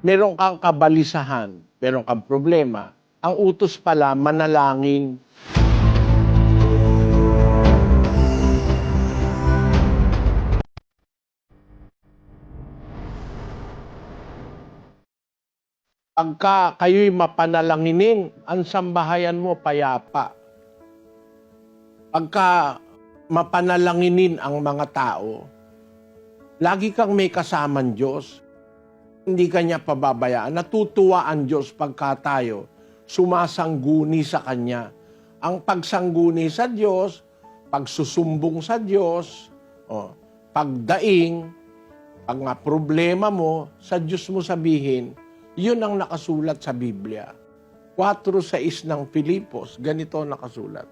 meron kang kabalisahan, meron kang problema. Ang utos pala, manalangin. Pagka kayo'y mapanalanginin, ang sambahayan mo payapa. Pagka mapanalanginin ang mga tao, lagi kang may kasaman Diyos. Hindi ka niya pababayaan. Natutuwa ang Diyos pagka tayo sumasangguni sa Kanya. Ang pagsangguni sa Diyos, pagsusumbong sa Diyos, oh, pagdaing, pag nga problema mo, sa Diyos mo sabihin, yun ang nakasulat sa Biblia. 4.6 ng Filipos, ganito nakasulat.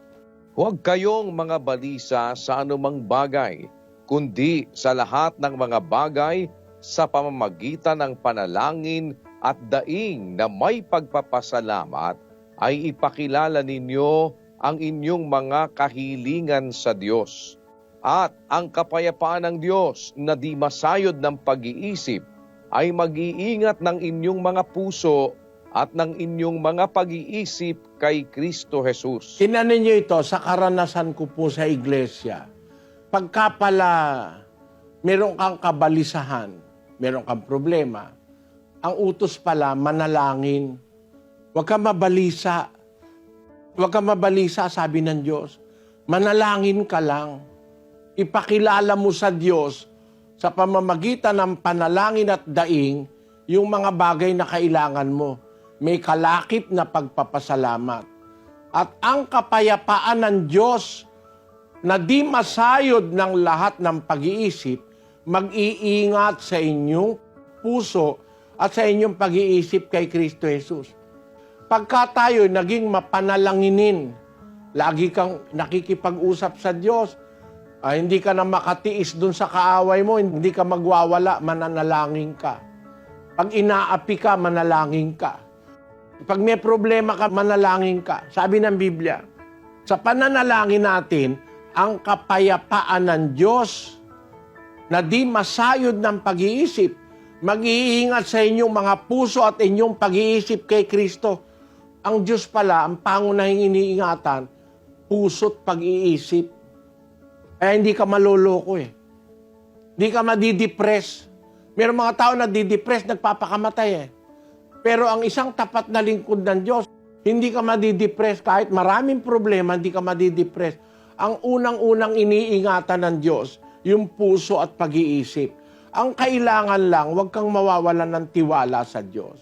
Huwag kayong mga balisa sa anumang bagay, kundi sa lahat ng mga bagay sa pamamagitan ng panalangin at daing na may pagpapasalamat ay ipakilala ninyo ang inyong mga kahilingan sa Diyos. At ang kapayapaan ng Diyos na di masayod ng pag-iisip ay mag-iingat ng inyong mga puso at ng inyong mga pag-iisip kay Kristo Jesus. Tinanin niyo ito sa karanasan ko po sa iglesia. Pagka pala meron kang kabalisahan, meron kang problema, ang utos pala manalangin. Huwag kang mabalisa. Huwag kang mabalisa, sabi ng Diyos. Manalangin ka lang. Ipakilala mo sa Diyos sa pamamagitan ng panalangin at daing yung mga bagay na kailangan mo. May kalakip na pagpapasalamat. At ang kapayapaan ng Diyos na di masayod ng lahat ng pag-iisip, mag-iingat sa inyong puso at sa inyong pag-iisip kay Kristo Jesus. Pagka tayo naging mapanalanginin, lagi kang nakikipag-usap sa Diyos, ah, hindi ka na makatiis dun sa kaaway mo, hindi ka magwawala, mananalangin ka. Pag inaapi ka, manalangin ka. Pag may problema ka, manalangin ka. Sabi ng Biblia, sa pananalangin natin, ang kapayapaan ng Diyos na di masayod ng pag-iisip, mag-iingat sa inyong mga puso at inyong pag-iisip kay Kristo. Ang Diyos pala, ang pangunahing iniingatan, puso't pag-iisip. Eh, hindi ka maloloko eh. Hindi ka madidepress. Meron mga tao na didepress, nagpapakamatay eh. Pero ang isang tapat na lingkod ng Diyos, hindi ka madidepress kahit maraming problema, hindi ka madidepress. Ang unang-unang iniingatan ng Diyos, yung puso at pag-iisip. Ang kailangan lang, huwag kang mawawalan ng tiwala sa Diyos.